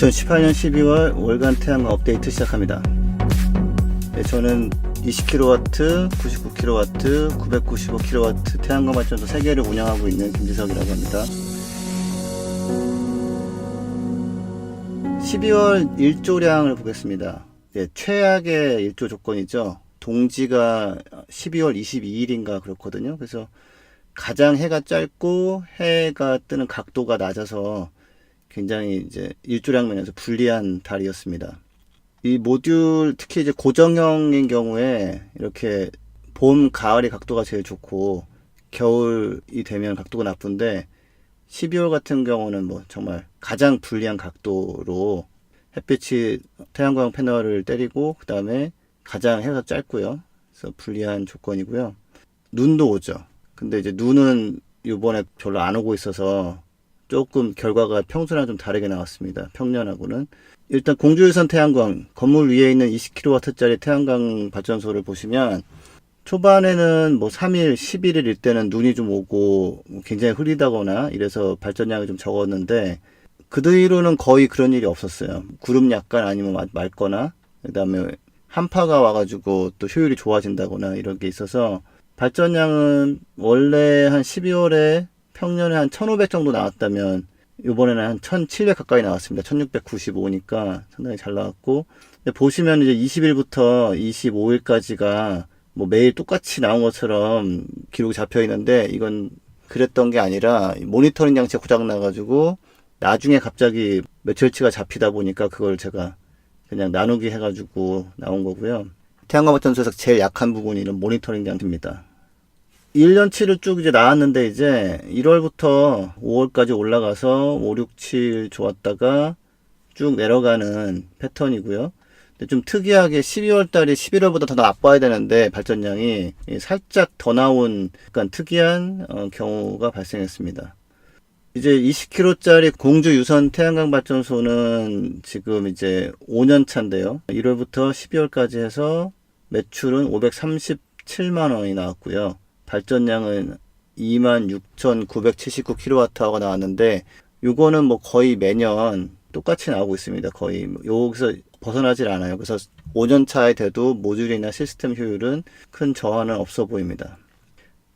2018년 12월 월간 태양광 업데이트 시작합니다. 네, 저는 20kW, 99kW, 995kW 태양광 발전소 3개를 운영하고 있는 김지석이라고 합니다. 12월 일조량을 보겠습니다. 네, 최악의 일조 조건이죠. 동지가 12월 22일인가 그렇거든요. 그래서 가장 해가 짧고 해가 뜨는 각도가 낮아서 굉장히 이제 일조량 면에서 불리한 달이었습니다. 이 모듈 특히 이제 고정형인 경우에 이렇게 봄, 가을의 각도가 제일 좋고 겨울이 되면 각도가 나쁜데 12월 같은 경우는 뭐 정말 가장 불리한 각도로 햇빛이 태양광 패널을 때리고 그 다음에 가장 해가 짧고요. 그래서 불리한 조건이고요. 눈도 오죠. 근데 이제 눈은 이번에 별로 안 오고 있어서 조금 결과가 평소랑 좀 다르게 나왔습니다. 평년하고는. 일단 공주유선 태양광, 건물 위에 있는 20kW짜리 태양광 발전소를 보시면 초반에는 뭐 3일, 11일일 때는 눈이 좀 오고 뭐 굉장히 흐리다거나 이래서 발전량이 좀 적었는데 그 뒤로는 거의 그런 일이 없었어요. 구름 약간 아니면 말- 맑거나 그다음에 한파가 와가지고 또 효율이 좋아진다거나 이런 게 있어서 발전량은 원래 한 12월에 평년에 한 1500 정도 나왔다면 이번에는 한 1700 가까이 나왔습니다. 1695니까 상당히 잘 나왔고 보시면 이제 20일부터 25일까지가 뭐 매일 똑같이 나온 것처럼 기록이 잡혀 있는데 이건 그랬던 게 아니라 모니터링 장치가 고장 나가지고 나중에 갑자기 며칠치가 잡히다 보니까 그걸 제가 그냥 나누기 해가지고 나온 거고요. 태양광 발전소에서 제일 약한 부분이 이런 모니터링 장치입니다. 1년치를 쭉 이제 나왔는데 이제 1월부터 5월까지 올라가서 5, 6, 7 좋았다가 쭉 내려가는 패턴이고요. 근데 좀 특이하게 12월 달이 11월보다 더 나빠야 되는데 발전량이 살짝 더 나온 약간 특이한 어, 경우가 발생했습니다. 이제 20kW짜리 공주 유선 태양광 발전소는 지금 이제 5년 차인데요. 1월부터 12월까지 해서 매출은 537만 원이 나왔고요. 발전량은 26,979kWh가 나왔는데 요거는 뭐 거의 매년 똑같이 나오고 있습니다. 거의 뭐 여기서 벗어나질 않아요. 그래서 5년 차에 돼도 모듈이나 시스템 효율은 큰 저하는 없어 보입니다.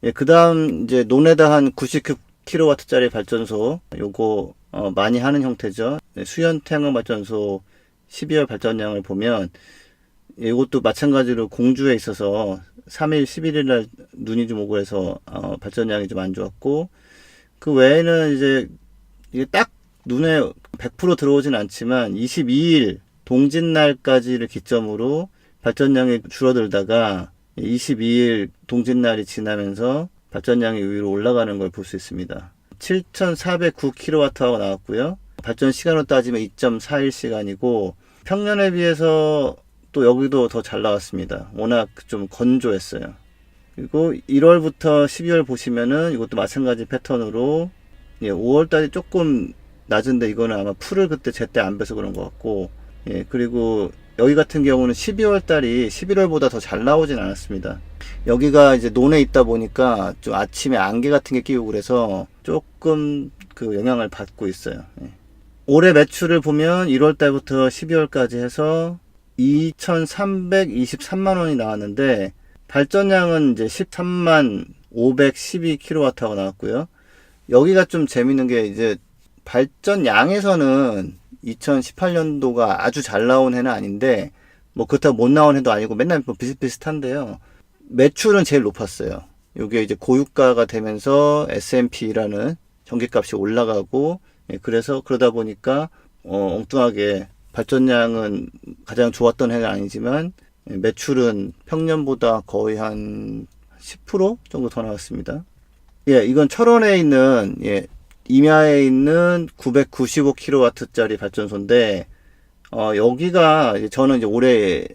예, 그다음 이제 논에다 한 99kW짜리 발전소 요거 어, 많이 하는 형태죠. 네, 수연 태양광 발전소 12월 발전량을 보면 이것도 마찬가지로 공주에 있어서 3일, 11일 날 눈이 좀 오고 해서 어, 발전량이 좀 안 좋았고 그 외에는 이제 이게 딱 눈에 100% 들어오진 않지만 22일 동짓날까지를 기점으로 발전량이 줄어들다가 22일 동짓날이 지나면서 발전량이 위로 올라가는 걸 볼 수 있습니다. 7,409kWh가 나왔고요. 발전 시간으로 따지면 2.41시간이고 평년에 비해서 또 여기도 더 잘 나왔습니다. 워낙 좀 건조했어요. 그리고 1월부터 12월 보시면은 이것도 마찬가지 패턴으로 예, 5월달이 조금 낮은데 이거는 아마 풀을 그때 제때 안 빼서 그런 것 같고 예, 그리고 여기 같은 경우는 12월 달이 11월보다 더 잘 나오진 않았습니다. 여기가 이제 논에 있다 보니까 좀 아침에 안개 같은 게 끼고 그래서 조금 그 영향을 받고 있어요. 예. 올해 매출을 보면 1월 달부터 12월까지 해서 2,323만 원이 나왔는데 발전량은 이제 13만 512kWh가 나왔고요. 여기가 좀 재밌는 게 이제 발전량에서는 2018년도가 아주 잘 나온 해는 아닌데 뭐 그렇다고 못 나온 해도 아니고 맨날 뭐 비슷비슷한데요. 매출은 제일 높았어요. 이게 이제 고유가가 되면서 S&P라는 전기값이 올라가고 예, 그래서 그러다 보니까 어, 엉뚱하게 발전량은 가장 좋았던 해는 아니지만 예, 매출은 평년보다 거의 한 10% 정도 더 나왔습니다. 예, 이건 철원에 있는 예, 임야에 있는 995kW짜리 발전소인데 어, 여기가 저는 이제 올해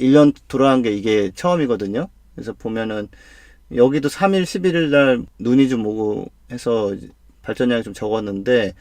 1년 돌아간 게 이게 처음이거든요. 그래서 보면은 여기도 3일, 11일 날 눈이 좀 오고 해서 발전량이 좀 적었는데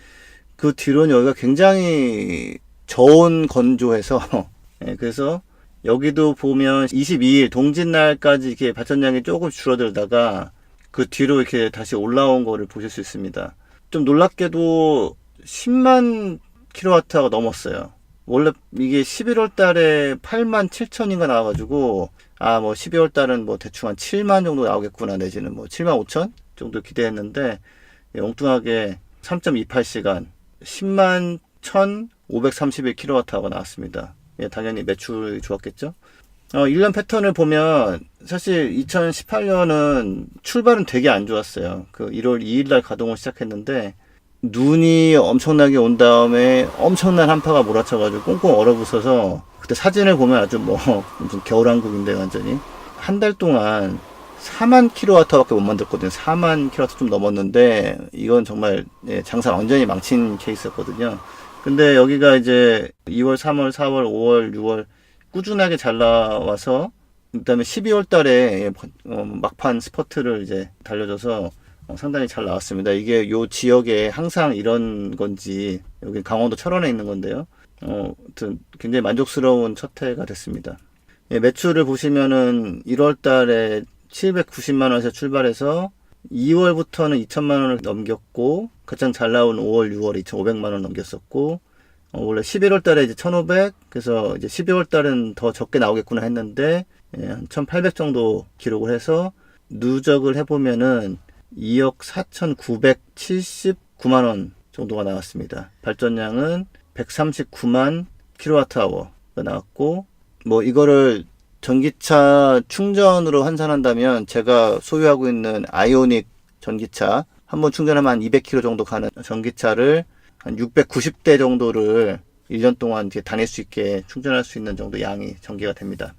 그 뒤로는 여기가 굉장히 저온 건조해서 예, 그래서 여기도 보면 22일 동짓날까지 이렇게 발전량이 조금 줄어들다가 그 뒤로 이렇게 다시 올라온 거를 보실 수 있습니다. 좀 놀랍게도 10만 kWh가 넘었어요. 원래 이게 11월 달에 8만 7천인가 나와가지고 아 뭐 12월 달은 뭐 대충 한 7만 정도 나오겠구나 내지는 뭐 7만 5천 정도 기대했는데 예, 엉뚱하게 3.28시간 10만 1,531kWh가 나왔습니다. 예, 당연히 매출이 좋았겠죠. 어, 1년 패턴을 보면 사실 2018년은 출발은 되게 안 좋았어요. 그 1월 2일 날 가동을 시작했는데 눈이 엄청나게 온 다음에 엄청난 한파가 몰아쳐가지고 꽁꽁 얼어붙어서 그때 사진을 보면 아주 뭐 무슨 겨울왕국인데 완전히 한 달 동안 4만 킬로와트밖에 못 만들었거든요. 4만 킬로와트 좀 넘었는데 이건 정말 예, 장사 완전히 망친 케이스였거든요. 근데 여기가 이제 2월, 3월, 4월, 5월, 6월 꾸준하게 잘 나와서 그다음에 12월 달에 예, 어, 막판 스퍼트를 이제 달려줘서 어, 상당히 잘 나왔습니다. 이게 요 지역에 항상 이런 건지 여기 강원도 철원에 있는 건데요. 어, 아무튼 굉장히 만족스러운 첫 해가 됐습니다. 예, 매출을 보시면은 1월 달에 790만 원에서 출발해서 2월부터는 2천만 원을 넘겼고 가장 잘 나온 5월, 6월 2,500만 원 넘겼었고 어, 원래 11월 달에 이제 1,500 그래서 이제 12월 달은 더 적게 나오겠구나 했는데 예, 한 1,800 정도 기록을 해서 누적을 해보면은 2억 4,979만 원 정도가 나왔습니다. 발전량은 139만 킬로와트아워가 나왔고 뭐 이거를 전기차 충전으로 환산한다면 제가 소유하고 있는 아이오닉 전기차 한 번 충전하면 한 200km 정도 가는 전기차를 한 690대 정도를 1년 동안 이렇게 다닐 수 있게 충전할 수 있는 정도 양이 전개가 됩니다.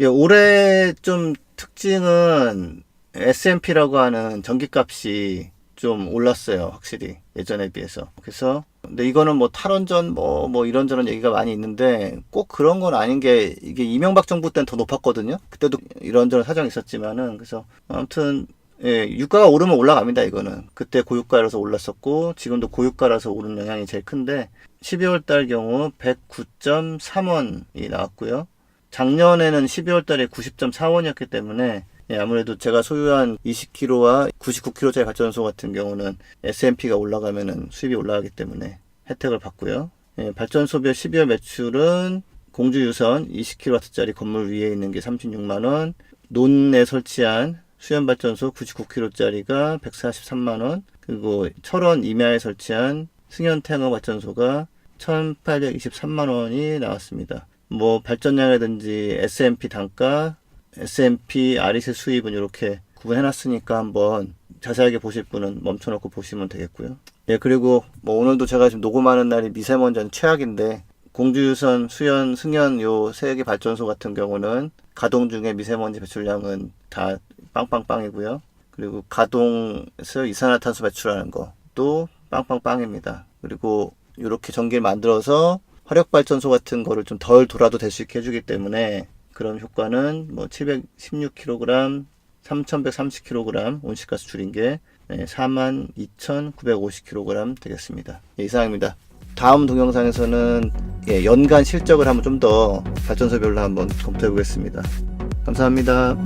예, 올해 좀 특징은 S&P라고 하는 전기값이 좀 올랐어요, 확실히 예전에 비해서. 그래서 근데 이거는 뭐 탈원전 뭐 뭐 이런저런 얘기가 많이 있는데 꼭 그런 건 아닌 게 이게 이명박 정부 때는 더 높았거든요. 그때도 이런저런 사정이 있었지만은 그래서 아무튼 예, 유가가 오르면 올라갑니다, 이거는. 그때 고유가라서 올랐었고, 지금도 고유가라서 오른 영향이 제일 큰데, 12월 달 경우 109.3원이 나왔고요. 작년에는 12월 달에 90.4원이었기 때문에, 예, 아무래도 제가 소유한 20kW와 99kW짜리 발전소 같은 경우는 S&P가 올라가면은 수입이 올라가기 때문에 혜택을 받고요. 예, 발전소별 12월 매출은 공주 유선 20kW짜리 건물 위에 있는 게 36만원, 논에 설치한 수연 발전소 99kW짜리가 143만원, 그리고 철원 임야에 설치한 승연 태양광 발전소가 1823만원이 나왔습니다. 뭐 발전량이라든지 S&P 단가, S&P 아리세 수입은 이렇게 구분해 놨으니까 한번 자세하게 보실 분은 멈춰놓고 보시면 되겠고요. 예, 그리고 뭐 오늘도 제가 지금 녹음하는 날이 미세먼지는 최악인데 공주유선, 수연, 승연 요 세 개 발전소 같은 경우는 가동 중에 미세먼지 배출량은 다 빵빵빵이고요. 그리고 가동에서 이산화탄소 배출하는 것도 빵빵빵입니다. 그리고 이렇게 전기를 만들어서 화력 발전소 같은 거를 좀 덜 돌아도 될 수 있게 해주기 때문에 그런 효과는 뭐 716kg, 3130kg 온실가스 줄인 게 42,950kg 되겠습니다. 예, 이상입니다. 다음 동영상에서는 예, 연간 실적을 한번 좀 더 발전소별로 한번 검토해 보겠습니다. 감사합니다.